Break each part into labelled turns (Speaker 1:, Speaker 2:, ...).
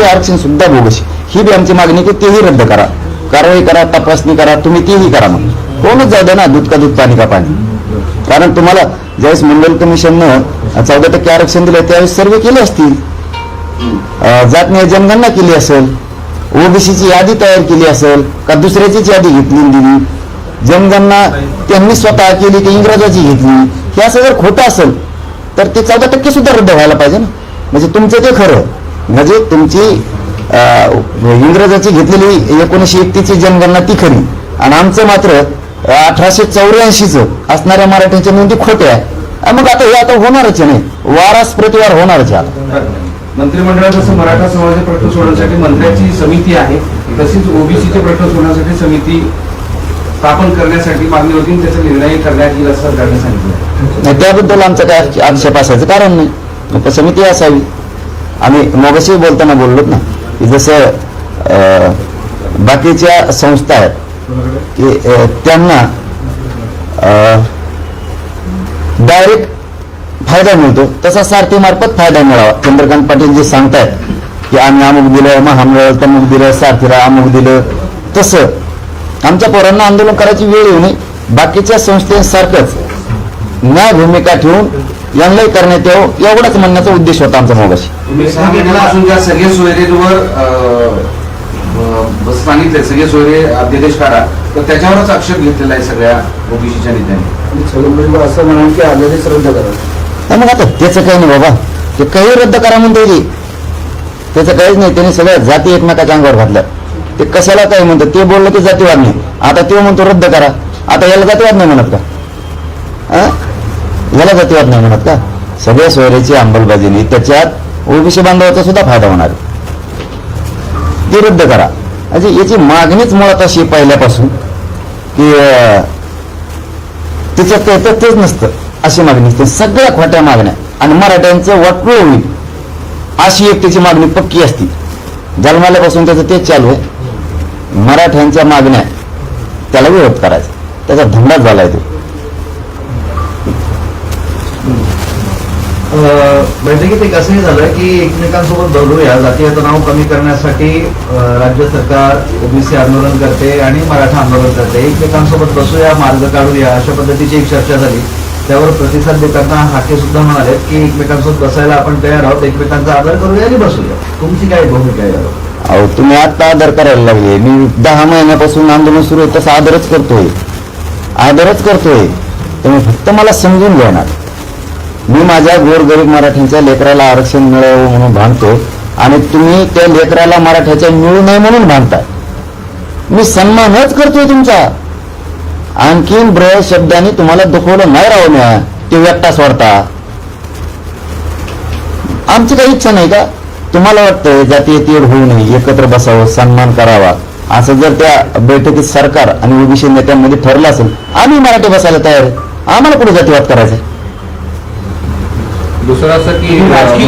Speaker 1: ते आरक्षण सुद्धा बोगस ही बी आमची मागणी की तेही रद्द करा. कारवाई करा तपासणी करा तुम्ही तेही करा मग. कोणच जाऊ द्या ना दूध का दूध पाणी का पाणी. कारण तुम्हाला ज्यावेळेस मंडल कमिशननं चौदा टक्के आरक्षण दिलं त्यावेळेस सर्वे केले असतील. जात नाही जनगणना केली असेल ओबीसीची यादी तयार केली असेल का दुसऱ्याचीच यादी घेतली दिली? जनगणना त्यांनी स्वतः केली की इंग्रजाची घेतली? हे असं जर खोटं असेल तर ते चौदा टक्के सुद्धा रद्द व्हायला पाहिजे ना. म्हणजे तुमचं ते खरं. म्हणजे तुमची इंग्रजाची घेतलेली एकोणीसशे एकतीसची जनगणना ती खरी. आणि आमचं मात्र अठराशे चौऱ्याऐंशीच असणाऱ्या मराठ्यांच्या नोंदी खोट्या आहे मग आता हे आता होणारच आहे नाही वारास प्रतिवार होणारच आहे आता.
Speaker 2: मंत्रिमंडळात जसं मराठा समाजाचे प्रश्न सोडवण्यासाठी मंत्र्याची समिती आहे. तशीच ओबीसीचे प्रश्न सोडवण्यासाठी समिती स्थापन करण्यासाठी मागणी होती. त्याचा निर्णय करण्यात येईल असं सरकारने सांगितलं.
Speaker 1: त्याबद्दल आमचं काय आक्षे- आक्षेप असायचं? कारण नाही. समिती असावी. आम्ही मोगाशी बोलताना बोललोत ना की जसं अं, बाकीच्या संस्था आहेत की अं, त्यांना डायरेक्ट फायदा मिळतो. तसा सारथीमार्फत फायदा मिळावा. चंद्रकांत पाटील जे सांगतायत की आम्ही अमुक दिलं महामंडळ तमुक दिलं सारथीला अमुक दिलं तसं. आमच्या पोरांना आंदोलन करायची वेळ येऊ नये. बाकीच्या संस्थेसारखंच न्याय भूमिका ठेवून यांनाही करण्यात यावं एवढाच म्हणण्याचा उद्देश होता आमचा मोगाशी.
Speaker 2: सगळे सोयरेवर सांगितले सगळे सोयरे अध्यादेश काढा तर त्याच्यावरच आक्षेप घेतलेला आहे सगळ्या ओबीसीच्या नेत्यांनी.
Speaker 3: असं म्हणाल की आदेश रद्द करा.
Speaker 1: मग आता त्याचं काही नाही बाबा. ते काही रद्द करा म्हणते ते. त्याचं काहीच नाही त्याने सगळ्या जाती एकमेकाच्या अंगावर घातल्या. ते कशाला काय म्हणतात? ते बोललं की जातीवाद नाही. आता ते म्हणतो रद्द करा. आता याला जातीवाद नाही म्हणत का? हा? याला जातीवाद नाही म्हणत का? सगळ्या सोयऱ्याची अंमलबजावणी त्याच्यात ओबीसी बांधवाचा सुद्धा फायदा होणार. आहे. ते रद्द करा. म्हणजे याची मागणीच मुळात अशी पहिल्यापासून की त्याच्यात तिच्यात तेच नसतं अशी मागणी. असते सगळ्या खोट्या मागण्या आणि मराठ्यांचं वाटलं होईल अशी एक त्याची मागणी पक्की असती. जन्माल्यापासून त्याचं तेच चालू आहे. मराठ्यांच्या मागण्या त्याला विरोध करायचा. त्याचा धंदाच झालाय तो.
Speaker 4: बैठकीत एक असंही झालं की एकमेकांसोबत बोलूया. जातीय तणाव कमी करण्यासाठी राज्य सरकार ओबीसी आंदोलन करते आणि मराठा आंदोलन करते. एकमेकांसोबत बसूया मार्ग काढूया अशा पद्धतीची एक चर्चा झाली. त्यावर प्रतिसाद देताना हाके सुद्धा म्हणाले की एकमेकांसोबत बसायला आपण तयार आहोत. एकमेकांचा आदर करूया आणि बसूया. तुमची काय भूमिका आहे?
Speaker 1: अहो तुम्ही आता आदर करायला लागले. मी दहा महिन्यापासून आंदोलन सुरू आहे. तसं आदरच करतोय. आदरच करतोय. तुम्ही फक्त मला समजून घेणार. मी माझ्या गोरगरीब मराठ्यांच्या लेकराला आरक्षण मिळावं म्हणून भांडतो आणि तुम्ही त्या लेकराला मराठ्याच्या मिळू नये म्हणून भांडताय. मी सन्मानच करतोय तुमचा. आणखीन ब्रह शब्दाने तुम्हाला दुखवलं नाही राहू म्या. ते व्यक्ता सोडता आमची काही इच्छा नाही का? तुम्हाला वाटतंय जाती तेढ होऊ नये एकत्र बसावं सन्मान करावा. असं जर त्या बैठकीत सरकार आणि ओबीसी नेत्यांमध्ये ठरलं असेल आम्ही मराठी बसायला तयार आहे. आम्हाला कुठे जातीवाद करायचा आहे?
Speaker 5: दुसरं असं की
Speaker 2: राजकीय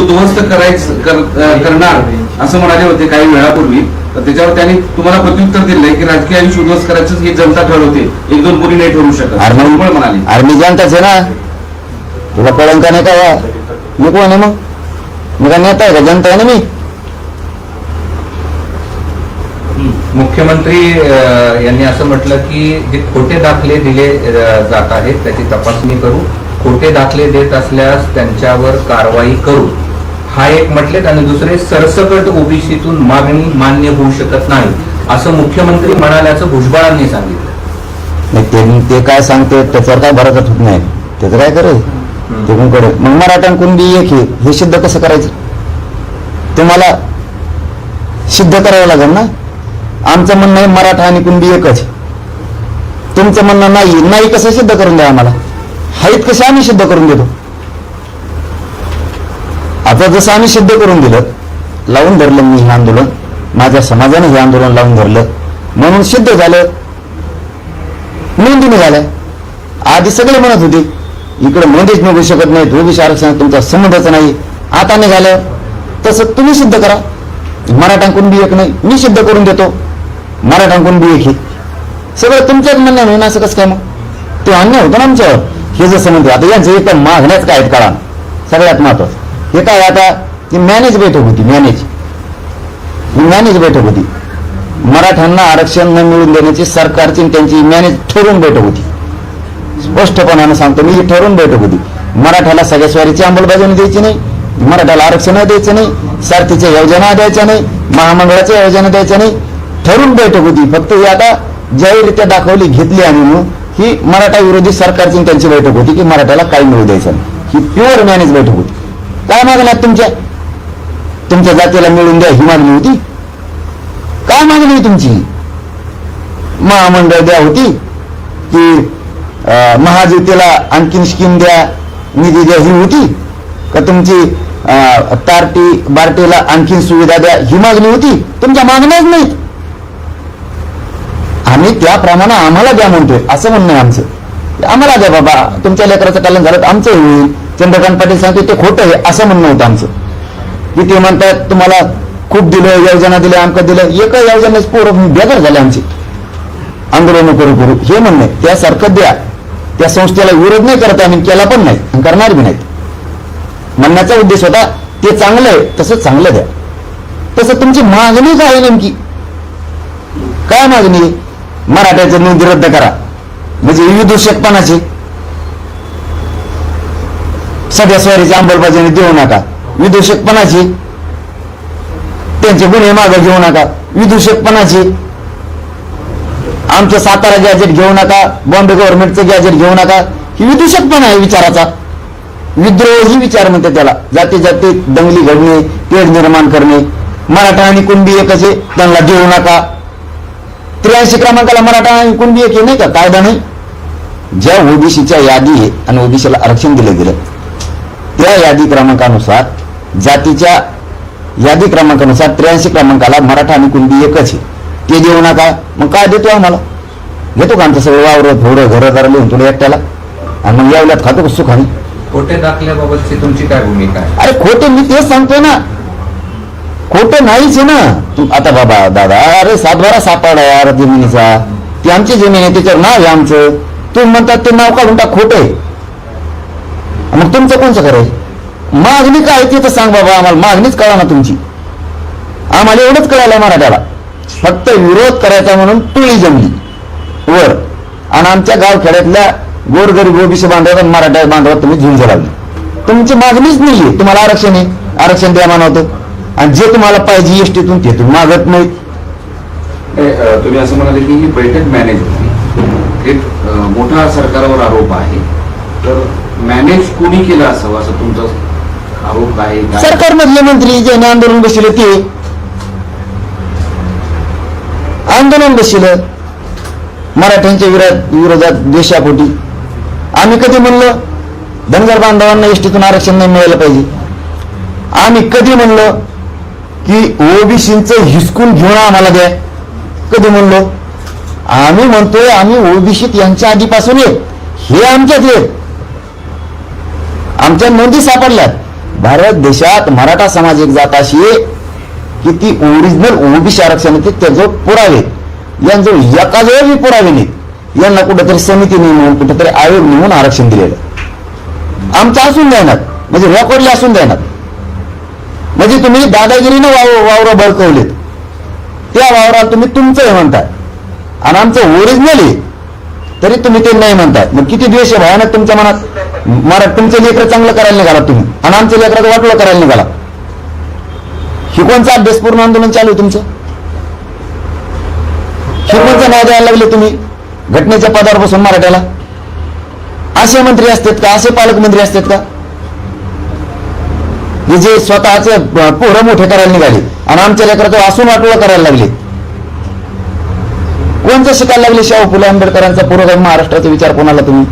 Speaker 2: उद्ध्वस्त करायचं करणार असं म्हणाले होते काही वेळापूर्वी. तर त्याच्यावर त्यांनी तुम्हाला प्रत्युत्तर दिलंय की राजकीय आयुष्य उद्ध्वस्त करायचं हे जनता ठरवते. एक दोन कोणी नाही ठरवू शकत. म्हणाले.
Speaker 1: अरे मी जनताच आहे ना. तुला नाही का मी कोण आहे मग. मी का नेता आहे का? जनता आहे ना मी.
Speaker 5: मुख्यमंत्री यांनी असं म्हटलं की जे खोटे दाखले दिले जात आहेत त्याची तपासणी करू. खोटे दाखले देत असल्यास त्यांच्यावर कारवाई करू. हा एक म्हटलेत आणि दुसरे सरसकट ओबीसीतून मागणी मान्य होऊ शकत नाही असं मुख्यमंत्री म्हणाल्याचं भुजबळांनी सांगितलं.
Speaker 1: नाही ते ते काय सांगते त्याच्यावर काय भरकत होत नाही. त्याचं काय करायचं ते पण कडे मग मराठा कुणबी एक हे सिद्ध कसं करायचं? तुम्हाला सिद्ध करावं लागेल ना? आमचं म्हणणं आहे मराठा आणि कुणबी एकच. तुमचं म्हणणं नाही नाही कसं सिद्ध करून द्या आम्हाला? हाईत कसे आम्ही सिद्ध करून देतो? आता जसं आम्ही सिद्ध करून दिलं लावून धरलं मी हे आंदोलन माझ्या समाजाने हे आंदोलन लावून धरलं म्हणून सिद्ध झालं नोंदी निघाल्या आधी सगळे म्हणत होते इकडे नोंदीच निघू शकत नाही ओबीसी आरक्षण तुमचा संबंधच नाही. आता निघालं तसं तुम्ही सिद्ध करा. मराठांकडून बी एक नाही मी सिद्ध करून देतो. मराठांकडून बी एक हे सगळं तुमच्याच म्हणणं होईन असं कसं काय मग? ते अन्याय होतं ना आमच्यावर. हे जसं म्हणते आता यांचं एक मागण्याच काय आहेत कळा सगळ्यात महत्वाचं. हे काय आता? ती मॅनेज बैठक होती मॅनेज. मॅनेज बैठक होती. मराठ्यांना आरक्षण न मिळून देण्याची सरकारची त्यांची मॅनेज ठरवून बैठक होती. स्पष्टपणानं सांगतो मी ही ठरवून बैठक होती. मराठ्याला सगळ्या स्वारीची अंमलबजावणी द्यायची नाही मराठ्याला आरक्षण द्यायचं नाही सारथीच्या योजना द्यायच्या नाही महामंडळाच्या योजना द्यायच्या नाही. ठरून बैठक होती फक्त ही आता जाहीररित्या दाखवली घेतली आम्ही म्हणून. ही मराठा विरोधी सरकारची त्यांची बैठक होती की मराठ्याला काही मिळू द्यायचं ही प्युअर मॅनेज बैठक होती. काय मागण्या आहेत तुमच्या? तुमच्या जातीला मिळून द्या ही मागणी होती. काय मागणी आहे तुमची? महामंडळ द्या होती की अं, महाज्योतीला आणखीन स्कीम द्या निधी द्या ही होती. का तुमची तारटी बार्टीला आणखीन सुविधा द्या ही मागणी होती. तुमच्या मागण्याच नाहीत. आम्ही त्याप्रमाणे आम्हाला द्या म्हणतोय. असं म्हणणं आहे आमचं. आम्हाला द्या बाबा. तुमच्या लेकराचं कल्याण झालं तर आमचं होईल. चंद्रकांत पाटील सांगतो ते खोटं आहे. असं म्हणणं होतं आमचं. की ते म्हणतात तुम्हाला खूप दिलं योजना दिल्या आमकं दिलं. एका योजनेच पोरं बेकार झाले आमचे. आंदोलन करू करू. हे म्हणणं आहे. त्यासारखं द्या. त्या संस्थेला विरोध नाही करत आम्ही. केला पण नाही. करणार बी नाहीत. म्हणण्याचा उद्देश होता ते चांगलं आहे. तसं चांगलं द्या. तसं तुमची मागणी काय नेमकी. काय मागणी? मराठ्याच्या नोंदी रद्द करा. म्हणजे विदूषकपणाची सध्या स्वारीची अंमलबजावणी देऊ नका. विदूषकपणाची त्यांचे गुन्हे मागे घेऊ नका. विदूषकपणाची आमचं सातारा गॅजेट घेऊ नका. बॉम्बे गव्हर्नमेंटचं गॅजेट घेऊ नका. ही विदूषकपणा आहे विचाराचा. विद्रोही विचार म्हणते त्याला. जाती जाती दंगली घडणे तेढ निर्माण करणे. मराठा आणि कुणबी एकच आहे. त्यांना देऊ नका. त्र्याऐंशी क्रमांकाला मराठा आणि कुणबी एक आहे नाही का? कायदा नाही. ज्या ओबीसीच्या यादी आहे आणि ओबीसीला आरक्षण दिलं गेलं त्या यादी क्रमांकानुसार जातीच्या यादी क्रमांकानुसार त्र्याऐंशी क्रमांकाला मराठा आणि कुणबी एकच आहे. ते देऊ नका. मग काय देतो आम्हाला? घेतो का आमचं सगळं वावर थोडं घरदार लिहून तुला एकट्याला? आणि मग यावल्यात खातो का सुखाने?
Speaker 5: खोटे दाखल्याबाबतची तुमची काय भूमिका आहे?
Speaker 1: अरे खोटे मी तेच सांगतोय ना. खोटं नाहीच आहे ना. आता बाबा दादा अरे सातबारा सापडा यार जमिनीचा. ती आमची जमीन आहे त्याच्यावर नाव आहे आमचं. तुम्ही म्हणतात ते नाव काढून टाक खोट आहे. मग तुमचं कोणचं खरं आहे? मागणी काय ती तर सांग बाबा आम्हाला मागणीच कळा ना तुमची. आम्हाला एवढंच कळालं मराठ्याला. फक्त विरोध करायचा म्हणून टोळी जमली. वर. आणि आमच्या गावखेड्यातल्या गोरगरीब गोबीस बांधवात आणि मराठा बांधवात तुम्ही झुंज लावली. तुमची मागणीच नाहीये. तुम्हाला आरक्षण आहे. आरक्षण द्या मानवतं आणि जे तुम्हाला पाहिजे एसटीतून ते तुम्ही मागत नाहीत
Speaker 2: तुम्ही असं म्हणाले की ही बैठक मॅनेज होती. एक मोठा सरकारवर आरोप आहे. तर मॅनेज कोणी केलं असावं? असं तुमचा आरोप आहे?
Speaker 1: सरकारमधले मंत्री ज्यांनी आंदोलन बसले ते. आंदोलन बसलं. मराठ्यांच्या विरोधात विरोधात देशापोटी. आम्ही कधी म्हणलो धनगर बांधवांना एसटीतून आरक्षण नाही मिळालं पाहिजे? आम्ही कधी म्हणलो की ओबीसीचं हिसकून घेऊन आम्हाला द्या. कधी म्हणलो? आम्ही म्हणतोय आम्ही ओबीसीत यांच्या आधीपासून येत हे आमच्यात येत आमच्या नोंदी सापडल्यात. भारत देशात मराठा समाज एक जात अशी आहे की ती ओरिजिनल ओबीसी आरक्षण आहे, ते त्याजवळ पुरावे यांजवळ एकाजवळ मी पुरावे नाहीत. यांना कुठेतरी समिती नेमून कुठेतरी आयोग नेमून आरक्षण दिलेलं आमचं असून द्यायनात म्हणजे रेकॉर्डला असून द्यायनात म्हणजे तुम्ही दादागिरीनं वाव वावर भडकवलेत त्या वावराला तुम्ही तुमचं हे म्हणताय. आणि आमचं ओरिजिनल आहे. तरी तुम्ही ते नाही म्हणताय. मग किती द्वेष आहे भयानक तुमच्या मनात? मराठ तुमचं लेकर चांगलं करायला निघाला तुम्ही. आणि आमच्या लेकराचं वाटलं करायला निघाला. शिकवणचं अभ्यासपूर्ण आंदोलन चालू आहे तुमचं? शिकवणचं नाव द्यायला लागले तुम्ही? घटनेच्या पदावर बसून मराठ्याला? असे मंत्री असतात का? असे पालकमंत्री असतात का? हे जे स्वतःचे पोरं मोठे करायला निघाले आणि आमच्या लेकराचं वासून वाटोळं करायला लागले. कोणतं शिकायला लागले शाहू फुले आंबेडकरांचा? पूर्वगामी महाराष्ट्राचा विचार कोणाला तुम्ही?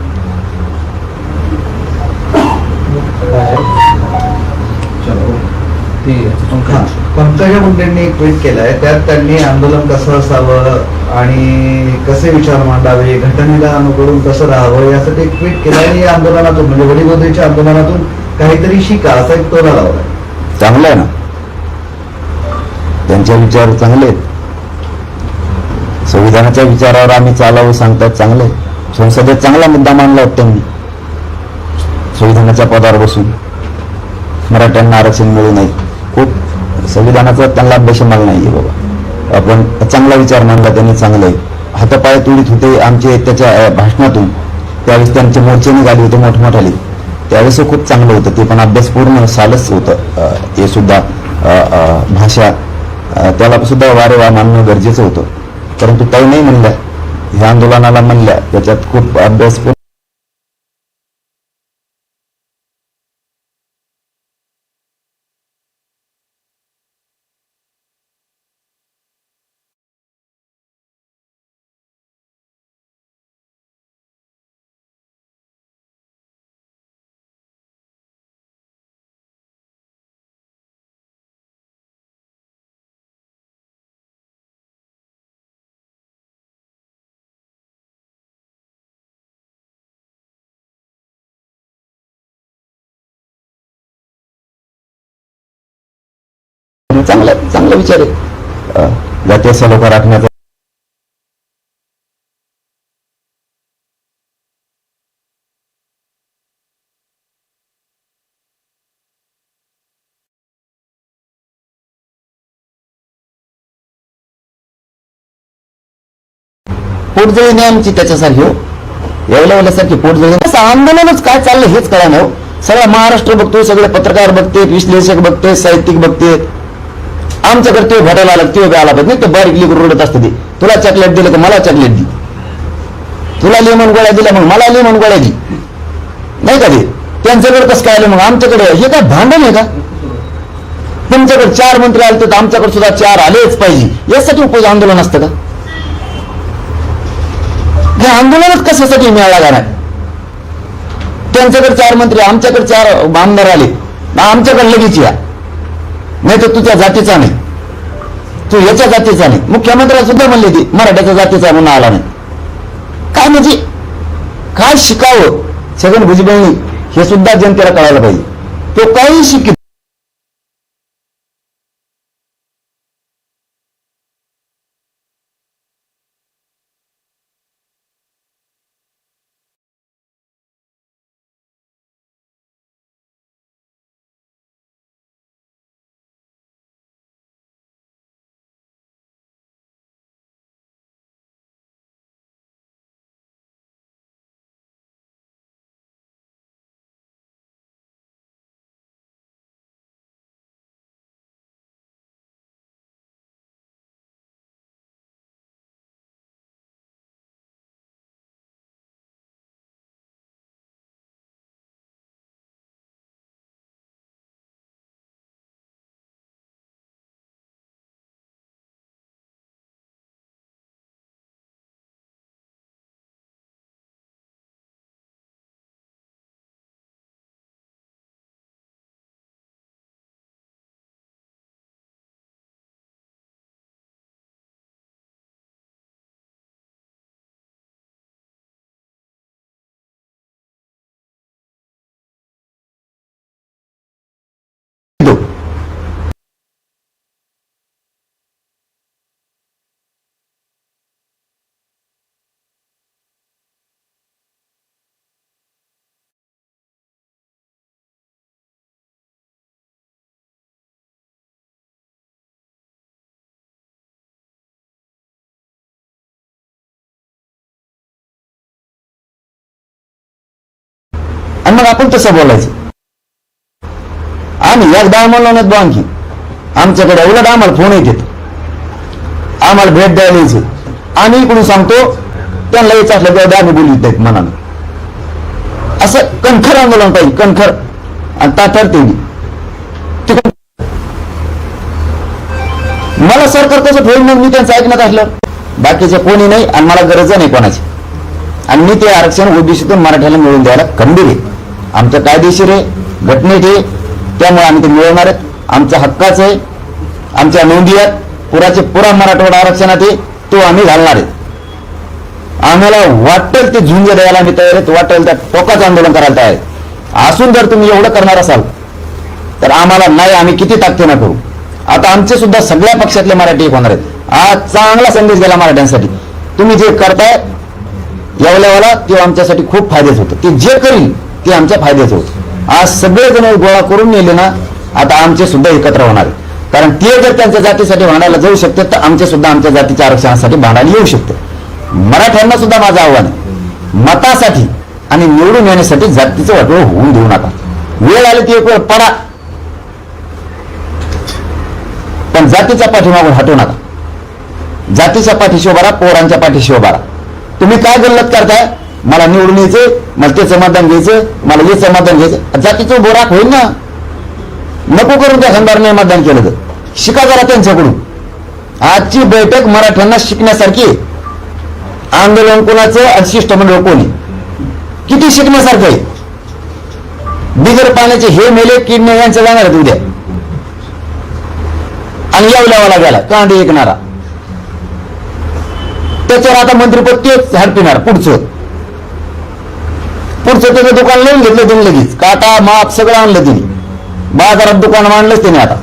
Speaker 4: पंकजा मुंडेंनी एक ट्विट केलाय. त्यात त्यांनी आंदोलन कसं असावं आणि कसे विचार मांडावे घटनेला अनुकरून कसं राहावं यासाठी ट्विट केलंय. आणि आंदोलनातून म्हणजे वडीगोदरीच्या आंदोलनातून काहीतरी शिका असा एक तोरा लावला
Speaker 1: चांगलं आहे ना? त्यांचे विचार चांगले आहेत. संविधानाच्या विचारावर आम्ही चालावं सांगतात चांगले संसदेत चांगला मुद्दा मांडला होता त्यांनी. संविधानाच्या पदावर बसून. मराठ्यांना आरक्षण मिळू नये. संविधानाचा त्यांना अभ्यास मला नाहीये बाबा. आपण चांगला विचार मांडला त्यांनी चांगले हातापाय तुडीत होते आमचे त्याच्या भाषणातून. त्यावेळेस त्यांचे मोर्चे निघाले होते मोठमोठाले. त्यावेळेस खूप चांगलं होतं. ते पण अभ्यासपूर्ण सालच होतं. ते सुद्धा भाषा त्याला सुद्धा वारे वा मानणं गरजेचं होतं. परंतु काही नाही म्हणल्या ह्या आंदोलनाला म्हणल्या त्याच्यात खूप अभ्यासपूर्ण अभ्यास चांगला चांगला विचार आहे. जातीय सलोखा राखण्याचा पोटजळी नाही आमची त्याच्यासारखी हो. एवढ्या वेळेसारखी पोटजळी आंदोलनच काय चाललं हेच कळा नाही हो. सगळा महाराष्ट्र बघतोय सगळे पत्रकार बघते विश्लेषक बघते साहित्यिक बघते आमच्याकडे ते भेटायला आला ते आला पाहिजे. नाही तर बारीक लिकून रडत असतं ते. तुला चॉकलेट दिलं का मला चॉकलेट दे. तुला लेमन गोळ्या दिल्या मग मला लेमन गोळ्या दे. नाही का ते? त्यांच्याकडे कसं काय आलं मग? आमच्याकडे हे काय भांडण आहे का? तुमच्याकडे चार मंत्री आले तर आमच्याकडे सुद्धा चार आलेच पाहिजे. यासाठी उपज आंदोलन असतं का? हे आंदोलनच कशासाठी मिळाला जाणार त्यांच्याकडे चार मंत्री आमच्याकडे चार आमदार आले. आमच्याकडे लगेच या. नाही तर तुझ्या जातीचा नाही. तू याच्या जातीचा नाही. मुख्यमंत्र्या सुद्धा म्हणले ती मराठ्याच्या जातीचा म्हणून आला नाही. काय म्हणजे? काय शिकावं? छगन भुजबळनी हे सुद्धा जनतेला कळायला पाहिजे. तो काही शिकित आणि मग आपण तसं बोलायचं. आम्ही एकदा आम्हाला नाही आणखी आमच्याकडे उलट आम्हाला फोन येतात आम्हाला भेट द्यायला यायचे. आम्ही इकडून सांगतो त्यांना यायचं असलं तेव्हा आम्ही बोलू देत मनानं. असं कणखर आंदोलन पाहिजे कणखर. आणि ता ठरते मला सरकार कसं फोन मग मी त्यांचं ऐकण्यात असलं? बाकीचे कोणी नाही आणि मला गरज नाही कोणाची. आणि मी ते आरक्षण ओबीसीतून मराठ्याला मिळवून द्यायला खंबीर आहे. आमचं कायदेशीर आहे घटनेत आहे त्यामुळे आम्ही ते मिळवणार आहेत आमच्या हक्काचं आहे आमच्या नोंदी आहेत पुराचे पुरा मराठवाडा आरक्षणात आहे तो आम्ही घालणार आहे. आम्हाला वाटेल ते झुंज द्यायला आम्ही तयार आहेत वाटेल त्या टोकाचं आंदोलन करायला तयार आहे असून जर तुम्ही एवढं करणार असाल तर आम्हाला नाही आम्ही किती ताकदीनं करू? आता आमचे सुद्धा सगळ्या पक्षातले मराठी एक होणार आहेत. आज चांगला संदेश गेला मराठ्यांसाठी. तुम्ही जे करताय येवल्यावाला ते आमच्यासाठी खूप फायद्याचं होतं. ते जे करील ते आमच्या फायद्याचं होतं. आज सगळेजण गोळा करून नेले ना आता आमचे सुद्धा एकत्र होणार कारण ते जर त्यांच्या जातीसाठी भांडायला जाऊ शकते तर आमच्या सुद्धा आमच्या जातीच्या आरक्षणासाठी भांडायला येऊ शकते. मराठ्यांना सुद्धा माझं आव्हान आहे. मतासाठी आणि निवडून येण्यासाठी जातीचं वाटोळ होऊन देऊ नका. वेळ आली ती एक वेळ पडा. पण जातीच्या पाठीमागून हटवू नका. जातीच्या पाठीशी उभारा पोरांच्या पाठीशी उभारा तुम्ही काय गल्लत करताय? मला निवडून यायचं मला त्याचं समाधान घ्यायचं मला हे समाधान घ्यायचं. जातीचं बोराक होईल ना? नको करून त्या खंडारने मतदान केलं तर. शिका जरा त्यांच्याकडून. आजची बैठक मराठ्यांना शिकण्यासारखी आंदोलन कोणाचं आणि शिष्टमंडळ कोणी किती शिकण्यासारखं आहे? बिगर पाण्याचे हे मेले किडने यांचं जाणार आहेत उद्या. आणि याव लावा लागायला कांदे ऐकणारा त्याच्यावर आता मंत्रीपद तेच हडपिणार पुढचं. पुढचं त्याचं दुकान लावून घेतलं त्यांनी लगेच. काटा माप सगळं आणलं तिने. बाजारात दुकान मांडलंच त्याने आता.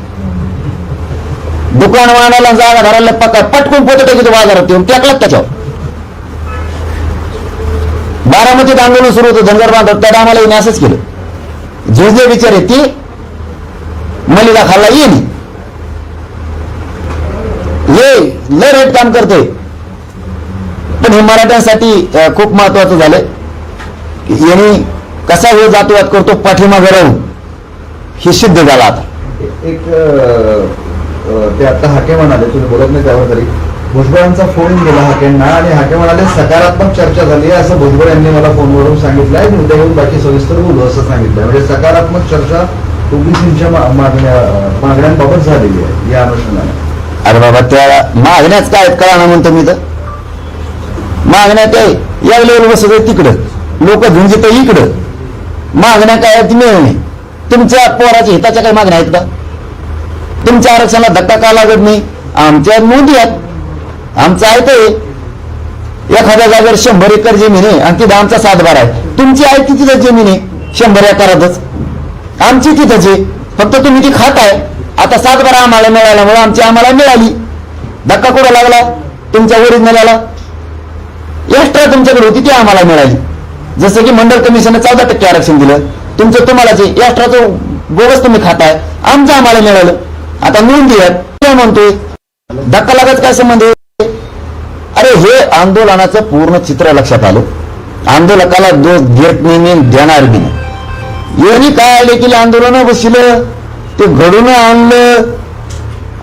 Speaker 1: दुकान मांडायला जागा धरायला पक्का पटकून पोत टाकी बाजारात येऊन. टाकलात त्याच्यावर. बारामतीत आंदोलन सुरू होतं धनगर बांधव. त्या आम्हाला येणे असंच केलं. जे विचार ती मलिदा खाल्ला येईल ये लय रेट काम करतोय. पण हे मराठ्यांसाठी खूप महत्वाचं झालंय. यांनी कसा वेळ जातवाद करतो पाठीमागे राहून. हे सिद्ध झालं आता.
Speaker 4: एक ते आता हाके म्हणाले तुम्ही बोलत नाही त्यावर तरी. भुजबळांचा फोन गेला हाकेंना आणि हाके म्हणाले सकारात्मक चर्चा झाली आहे असं भुजबळ यांनी मला फोनवरून सांगितलं आहे. उद्या येऊन बाकी सविस्तर बोलू असं सांगितलं म्हणजे सकारात्मक चर्चा ओबीसीच्या मागण्या मागण्यांबाबत झालेली आहे या अनुषंगाने.
Speaker 1: अरे बाबा त्या मागण्याच काय आहेत? कळा म्हणतो मी तर. मागण्या ते या लेवल बसत तिकडं. लोक झुंजित इकडं. मागण्या काय आहेत मिळणे. तुमच्या पोराच्या हिताच्या काही मागण्या आहेत का? तुमच्या आरक्षणाला धक्का का लागत नाही? आमच्या नोंदी आहेत. आमचं आहे ते. एखाद्या जागेवर शंभर एकर जमीन आहे आणि तिथं आमचा सातबार आहे. तुमची आहे ती तिथं जमीन आहे. शंभर एकरातच. आमची तिथंच आहे. फक्त तुम्ही ती खाताय. आता सातबारा आम्हाला मिळाल्यामुळे आमची आम्हाला मिळाली. धक्का कुठं लागला? तुमच्या ओरिजिनल एक्स्ट्रा तुमच्याकडे होती ती आम्हाला मिळाली. जसं की मंडळ कमिशनने चौदा टक्के आरक्षण दिलं. तुमचं तुम्हालाच एक्स्ट्राचं बोगस तुम्ही खाताय आमचं आम्हाला मिळालं. आता नोंद काय म्हणतोय? धक्का लागत काय संबंध अरे हे आंदोलनाचं पूर्ण चित्र लक्षात आलं. आंदोलकाला दोष घेत नेहमी देणार बी यांनी काय आले की आंदोलन बसलं? ते घडून आणलं.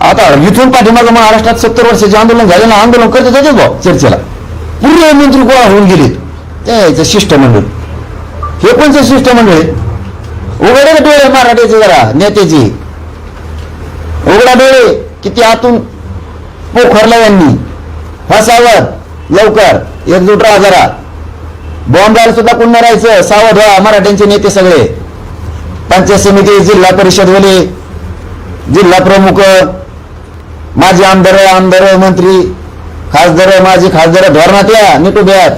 Speaker 1: आता इथून पाठीमागं महाराष्ट्रात सत्तर वर्षाचे आंदोलन झाले ना आंदोलन करते होते भाऊ चर्चेला. पूर्ण मंत्री गोळा होऊन गेलेत त्याचं शिष्टमंडळ. हे कोणचं शिष्टमंडळ आहे? उघडे डोळे मराठीचे जरा नेत्याची उघडा डोळे किती आतून पोखरला यांनी. फसावर लवकर एकजूट राहा जरा. बॉम्बाला सुद्धा कोण राहायचं सावध व्हा मराठ्यांचे नेते सगळे. पंचायत समिती जिल्हा परिषद वाले जिल्हा प्रमुख माजी आमदार आमदार मंत्री खासदार माजी खासदार धोरणात या नीट उभ्यात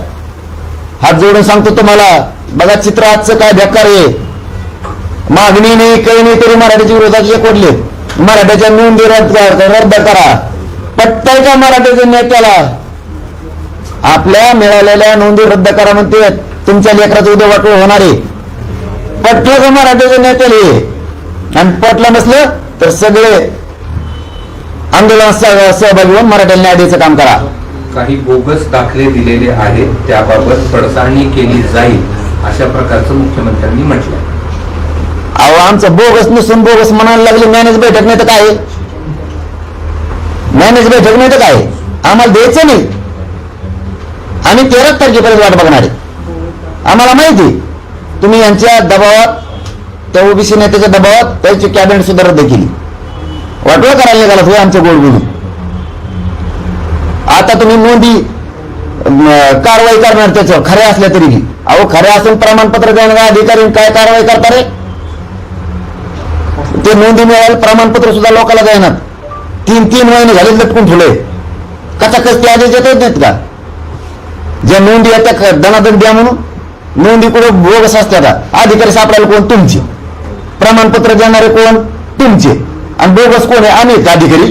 Speaker 1: हात जोडून सांगतो तुम्हाला बघा चित्र आजचं काय बेकार आहे. मागणी नाही काही नाही तरी मराठीच्या विरोधात एकवडले मराठ्याच्या नोंदी रद्द रद्द करा. पटतय का मराठ्याच्या नेत्याला आपल्या मिळालेल्या नोंदी रद्द करा म्हणते तुमच्या लेकराचं उद्या वाटोळ होणार आहे. पटलं का मराठ्याच्या नेत्याला आणि पटलं नसलं तर सगळे आंदोलन सहभागी होऊन मराठ्याला न्याय द्यायचं काम करा.
Speaker 5: काही बोगस दाखले दिलेले आहेत त्याबाबत पडताळणी केली जाईल अशा प्रकारचं मुख्यमंत्र्यांनी म्हटलं
Speaker 1: अहो आमचं बोगस नसून बोगस म्हणायला लागले मॅनेज बैठक नाही तर काय? मॅनेज बैठक नाही तर काय? आम्हाला द्यायचं नाही. आम्ही तेरा तारखेपर्यंत वाट बघणार आहे. आम्हाला माहिती तुम्ही यांच्या दबावात त्या ओबीसी नेत्याच्या दबावात त्याची कॅबिनेट सुद्धा रद्द केली. वाटवा करायला निघाला तुम्ही आमच्या गोड बोलून आता तुम्ही नोंदी कारवाई करणार त्याच्यावर खऱ्या असल्या तरीही अहो खऱ्या असून प्रमाणपत्र देणाऱ्या अधिकारी काय कारवाई करता रे? ते नोंदी मिळाले प्रमाणपत्र सुद्धा लोकांना देणार. तीन तीन महिने झाले लटकून ठेवले. कसा कस ते आदेश येत नाहीत का? ज्या नोंदी येत्या ख- दनादन द्या म्हणून. नोंदी कुठे बोगस असतात अधिकारी सापडायला कोण? तुमचे. प्रमाणपत्र देणारे कोण? तुमचे. आणि बोगस कोण आहे? आम्ही अधिकारी?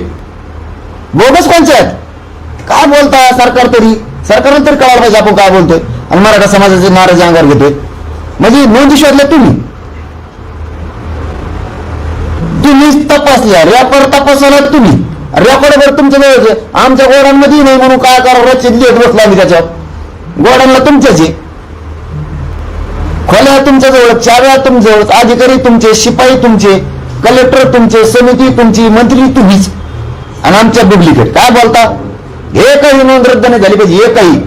Speaker 1: बोगस कोणचे आहेत? काय बोलता सरकार तरी? सरकारनं तरी कळायला पाहिजे आपण काय बोलतोय. आणि मराठा समाजाचे नाराज अंगावर घेतोय. म्हणजे नोंदी शोधल्या तुम्ही. तुम्हीच तपासल्या रेकॉर्ड तपासला तुम्ही. रेकॉर्डवर तुमच्या आमच्या गोडांमध्ये नाही म्हणून काय करा रचित लिहित बसला आम्ही त्याच्यावर. गोडांना तुमच्याच आहे. खोल्या तुमच्याजवळ चाव्या तुमच्याजवळ अधिकारी तुमचे शिपाई तुमचे कलेक्टर तुमचे समिती तुमची मंत्री तुम्हीच. आणि आमच्या डुप्लिकेट काय बोलता? एकही नोंद रद्द नाही झाली पाहिजे एकही.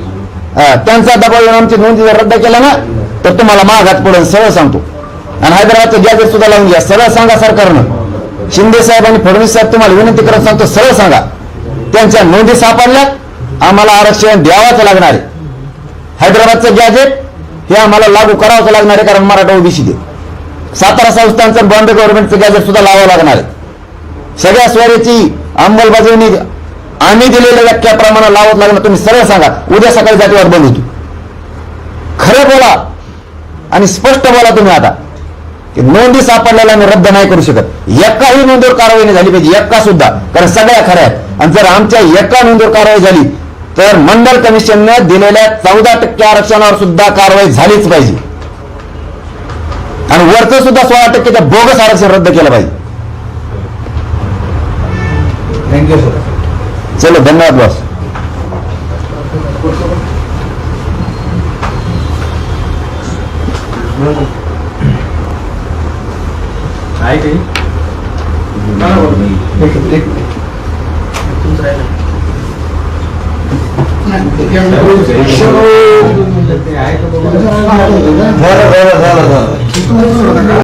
Speaker 1: त्यांचा दबाव येऊन आमची नोंद जर रद्द केला ना तर तुम्हाला माघात पडेल सरळ सांगतो. आणि हैदराबादचं गॅजेट सुद्धा लावून घ्या सरळ सांगा सरकारनं. शिंदे साहेब आणि फडणवीस साहेब तुम्हाला विनंती करत सांगतो सरळ सांगा. त्यांच्या नोंदी सापडल्यात आम्हाला आरक्षण द्यावाच लागणार आहे. हैदराबादचं गॅजेट हे आम्हाला लागू करावंच लागणार आहे कारण मराठा ओबीसी दे सातारा संस्थांचं बॉम्बे गव्हर्नमेंटचं गॅजेट सुद्धा लावावं लागणार आहे. सगळ्या स्वारीची अंमलबजावणी आम्ही दिलेल्या व्याख्याप्रमाणे लावत लागणार तुम्ही सरळ सांगा. उद्या सकाळी जातीवर बंद होतो. खरं बोला आणि स्पष्ट बोला तुम्ही आता. की नोंदी सापडलेल्या आम्ही रद्द नाही करू शकत. एकाही नोंदीवर कारवाई नाही झाली पाहिजे. एका सुद्धा. कारण सगळ्या खऱ्या आहेत. आणि जर आमच्या एका नोंदीवर कारवाई झाली तर मंडळ कमिशननं दिलेल्या चौदा टक्के आरक्षणावर सुद्धा कारवाई झालीच पाहिजे. आणि वरचं सुद्धा सोळा टक्केचं बोगस आरक्षण रद्द केलं पाहिजे.
Speaker 4: थँक्यू सर
Speaker 1: चलो धन्यवाद बॉस।
Speaker 2: आहे काही
Speaker 1: झालं झालं झालं झालं